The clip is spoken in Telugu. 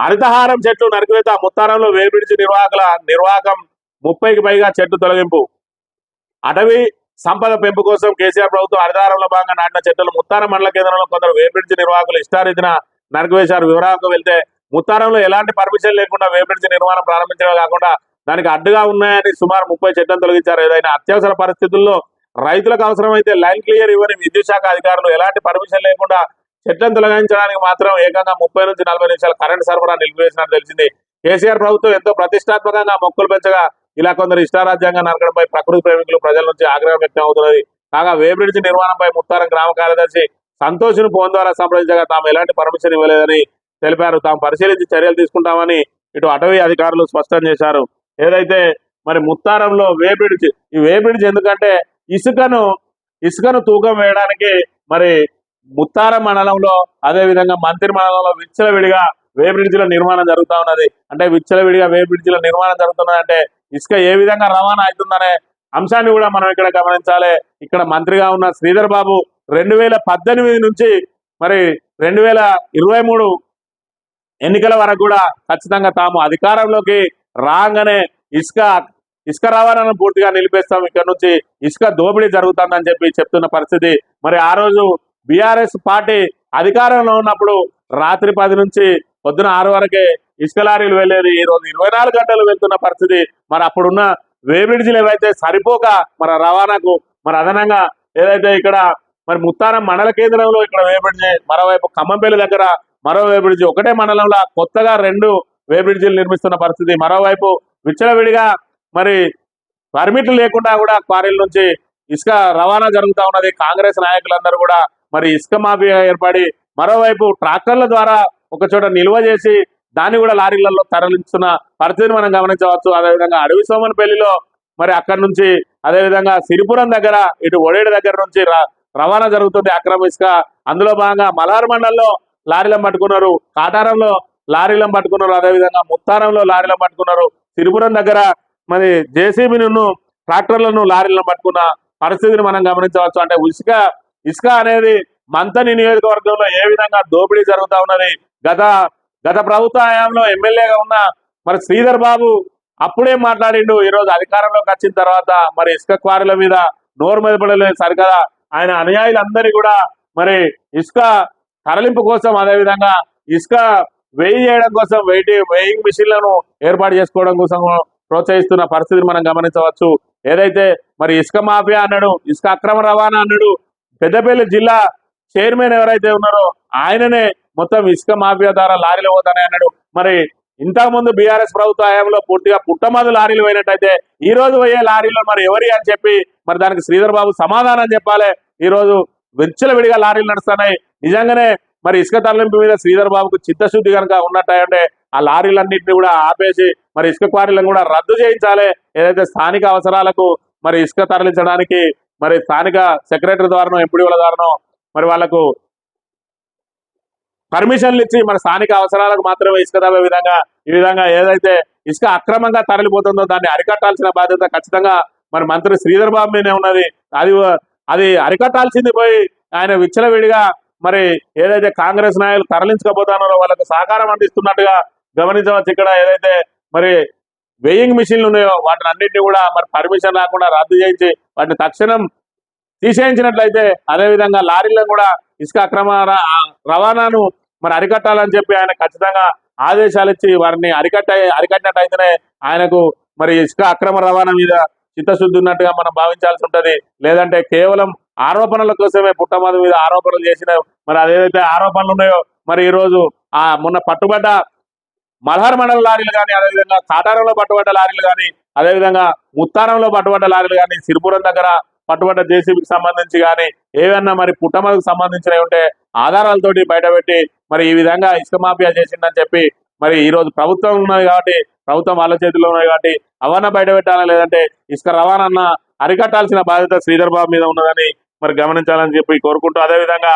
హరితహారం చెట్లు నరికివేత ముత్తారంలో వేపిడిచి నిర్వాహకుల నిర్వాహకం ముప్పైకి పైగా చెట్టు తొలగింపు. అటవీ సంపద పెంపు కోసం కేసీఆర్ ప్రభుత్వం హరితహారంలో భాగంగా నాటిన చెట్లు ముత్తారం మండల కేంద్రంలో కొందరు వేపిడిచి నిర్వాహకులు ఇష్టారీతిన నరికివేశారు. వివరాలకు వెళ్తే ముత్తారంలో ఎలాంటి పర్మిషన్ లేకుండా వేపిడిచి నిర్మాణం ప్రారంభించడమే కాకుండా దానికి అడ్డుగా ఉన్నాయని సుమారు ముప్పై చెట్లను తొలగించారు. ఏదైనా అత్యవసర పరిస్థితుల్లో రైతులకు అవసరమైతే లైన్ క్లియర్ ఇవ్వని విద్యుత్ శాఖ అధికారులు ఎలాంటి పర్మిషన్ లేకుండా చెట్లను తొలగించడానికి మాత్రం ఏకంగా ముప్పై నుంచి నలభై నిమిషాలు కరెంట్ సరఫరా నిలిపివేసినట్టు తెలిసింది. కేసీఆర్ ప్రభుత్వం ఎంతో ప్రతిష్టాత్మకంగా మొక్కలు పెంచగా ఇలా కొందరు ఇష్టారాజ్యంగా నరకడంపై ప్రకృతి ప్రేమికులు ప్రజల నుంచి ఆగ్రహం వ్యక్తం అవుతున్నది. కాగా వేబ్రిడ్జ్ నిర్మాణంపై ముత్తారం గ్రామ కార్యదర్శి సంతోష్ను ఫోన్ ద్వారా సంప్రదించగా తాము ఎలాంటి పర్మిషన్ ఇవ్వలేదని తెలిపారు. తాము పరిశీలించి చర్యలు తీసుకుంటామని ఇటు అటవీ అధికారులు స్పష్టం చేశారు. ఏదైతే మరి ముత్తారంలో వేబ్రిడ్జ్ ఈ వేబ్రిడ్జ్ ఎందుకంటే ఇసుకను ఇసుకను తూకం వేయడానికి మరి ముత్తార మండలంలో అదే విధంగా మంత్రి మండలంలో విచ్చలవిడిగా వే బ్రిడ్జిల నిర్మాణం జరుగుతూ ఉన్నది. అంటే విచ్చలవిడిగా వే బ్రిడ్జిల నిర్మాణం జరుగుతున్నది అంటే ఇసుక ఏ విధంగా రవాణా అవుతుందనే అంశాన్ని కూడా మనం ఇక్కడ గమనించాలి. ఇక్కడ మంత్రిగా ఉన్న శ్రీధర్ బాబు రెండు వేల పద్దెనిమిది నుంచి మరి రెండు వేల ఇరవై మూడు ఎన్నికల వరకు కూడా ఖచ్చితంగా తాము అధికారంలోకి రాగానే ఇసుక ఇసుక రవాణాను పూర్తిగా నిలిపేస్తాం. ఇక్కడ నుంచి ఇసుక దోపిడీ జరుగుతుందని చెప్పి చెప్తున్న పరిస్థితి. మరి ఆ రోజు బీఆర్ఎస్ పార్టీ అధికారంలో ఉన్నప్పుడు రాత్రి పది నుంచి పొద్దున ఆరు వరకే ఇసుక లారీలు వెళ్ళేది. ఈ రోజు ఇరవై నాలుగు గంటలు వెళ్తున్న పరిస్థితి. మరి అప్పుడున్న వేబ్రిడ్జ్లు ఏవైతే సరిపోక మన రవాణాకు మరి అదనంగా ఏదైతే ఇక్కడ మరి ముత్తారం మండల కేంద్రంలో ఇక్కడ వేబ్రిడ్జి మరోవైపు ఖమ్మంపల్లి దగ్గర మరో వేబ్రిడ్జి ఒకటే మండలంలో కొత్తగా రెండు వేబ్రిడ్జిలు నిర్మిస్తున్న పరిస్థితి. మరోవైపు విచ్చలవిడిగా మరి పర్మిట్లు లేకుండా కూడా క్వారీల నుంచి ఇసుక రవాణా జరుగుతూ ఉన్నది. కాంగ్రెస్ నాయకులందరూ కూడా మరి ఇసుక మాఫియా ఏర్పడి మరోవైపు ట్రాక్టర్ల ద్వారా ఒక చోట నిల్వ చేసి దాన్ని కూడా లారీలలో తరలిస్తున్న పరిస్థితిని మనం గమనించవచ్చు. అదేవిధంగా అడవి సోమనపల్లిలో మరి అక్కడి నుంచి అదేవిధంగా సిరిపురం దగ్గర ఇటు ఒడేడు దగ్గర నుంచి ర- రవాణా జరుగుతుంది అక్రమ ఇసుక. అందులో భాగంగా మలార్ మండలంలో లారీలను పట్టుకున్నారు. కాటారంలో లారీలను పట్టుకున్నారు. అదేవిధంగా ముత్తారంలో లారీలను పట్టుకున్నారు. సిరిపురం దగ్గర మరి జేసీబీను ట్రాక్టర్లను లారీలను పట్టుకున్న పరిస్థితిని మనం గమనించవచ్చు. అంటే ఇసుక ఇసుక అనేది మంతని నియోజకవర్గంలో ఏ విధంగా దోపిడీ జరుగుతా ఉన్నది? గత గత ప్రభుత్వ హయాంలో ఎమ్మెల్యేగా ఉన్న మరి శ్రీధర్ బాబు అప్పుడే మాట్లాడిండు ఈరోజు అధికారంలోకి వచ్చిన తర్వాత మరి ఇసుక క్వారీల మీద నోరు మెదపడలేదు సరికదా? ఆయన అనుయాయులందరినీ కూడా మరి ఇసుక తరలింపు కోసం అదేవిధంగా ఇసుక వెయ్యి చేయడం కోసం వెయిటి వెయింగ్ మిషన్లను ఏర్పాటు చేసుకోవడం కోసం ప్రోత్సహిస్తున్న పరిస్థితిని మనం గమనించవచ్చు. ఏదైతే మరి ఇసుక మాఫియా అన్నాడు ఇసుక అక్రమ రవాణా అన్నాడు పెద్దపల్లి జిల్లా చైర్మన్ ఎవరైతే ఉన్నారో ఆయననే మొత్తం ఇసుక మాఫియా ద్వారా లారీలు పోతానే అన్నాడు. మరి ఇంతకుముందు బీఆర్ఎస్ ప్రభుత్వ హయాంలో పూర్తిగా పుట్టమదు లారీలు పోయినట్టయితే ఈ రోజు పోయే లారీలు మరి ఎవరి అని చెప్పి మరి దానికి శ్రీధర్ బాబు సమాధానం చెప్పాలి. ఈ రోజు విడిగా లారీలు నడుస్తున్నాయి. నిజంగానే మరి ఇసుక తరలింపు మీద శ్రీధర్ బాబుకు చిత్తశుద్ధి కనుక ఉన్నట్టంటే ఆ లారీలన్నింటినీ కూడా ఆపేసి మరి ఇసుక క్వారీలను కూడా రద్దు చేయించాలి. ఏదైతే స్థానిక అవసరాలకు మరి ఇసుక తరలించడానికి మరి స్థానిక సెక్రటరీ ద్వారానో ఎంపీడీల ద్వారానో మరి వాళ్ళకు పర్మిషన్లు ఇచ్చి మన స్థానిక అవసరాలకు మాత్రమే ఇసుక తవ్వే విధంగా ఈ విధంగా ఏదైతే ఇసుక అక్రమంగా తరలిపోతుందో దాన్ని అరికట్టాల్సిన బాధ్యత ఖచ్చితంగా మరి మంత్రి శ్రీధర్ బాబు మీదే ఉన్నది. అది అది అరికట్టాల్సింది పోయి ఆయన విచ్చలవిడిగా మరి ఏదైతే కాంగ్రెస్ నాయకులు తరలించకపోతానో వాళ్ళకు సహకారం అందిస్తున్నట్టుగా గమనించవచ్చు ఇక్కడ ఏదైతే మరి వేయింగ్ మిషన్లు ఉన్నాయో వాటిని అన్నింటినీ కూడా మరి పర్మిషన్ రాకుండా రద్దు చేయించి వాటిని తక్షణం తీసేయించినట్లయితే అదేవిధంగా లారీలను కూడా ఇసుక అక్రమ రవాణాను మరి అరికట్టాలని చెప్పి ఆయన ఖచ్చితంగా ఆదేశాలు ఇచ్చి వారిని అరికట్ట అరికట్టినట్టయితేనే ఆయనకు మరి ఇసుక అక్రమ రవాణా మీద చిత్తశుద్ధి ఉన్నట్టుగా మనం భావించాల్సి ఉంటుంది. లేదంటే కేవలం ఆరోపణల కోసమే పుట్టమది మీద ఆరోపణలు చేసిన మరి అదేదైతే ఆరోపణలు ఉన్నాయో మరి ఈ రోజు ఆ మొన్న పట్టుబడ్డ మల్హార్ మండల లారీలు కానీ అదేవిధంగా కాటారంలో పట్టుబడ్డ లారీలు కానీ అదేవిధంగా ముత్తారంలో పట్టుబడ్డ లారీలు కానీ సిరిపురం దగ్గర పట్టుబడ్డ జేసీబీకి సంబంధించి కానీ ఏవన్నా మరి పుట్టమలకు సంబంధించినవి ఉంటే ఆధారాలతోటి బయటపెట్టి మరి ఈ విధంగా ఇసుక మాఫియా చేసిందని చెప్పి మరి ఈ రోజు ప్రభుత్వం ఉన్నది కాబట్టి ప్రభుత్వం వాళ్ళ చేతిలో ఉన్నది కాబట్టి అవన్న బయటపెట్టాలా లేదంటే ఇసుక రవాణా అరికట్టాల్సిన బాధ్యత శ్రీధర్ బాబు మీద ఉన్నదని మరి గమనించాలని చెప్పి కోరుకుంటూ అదేవిధంగా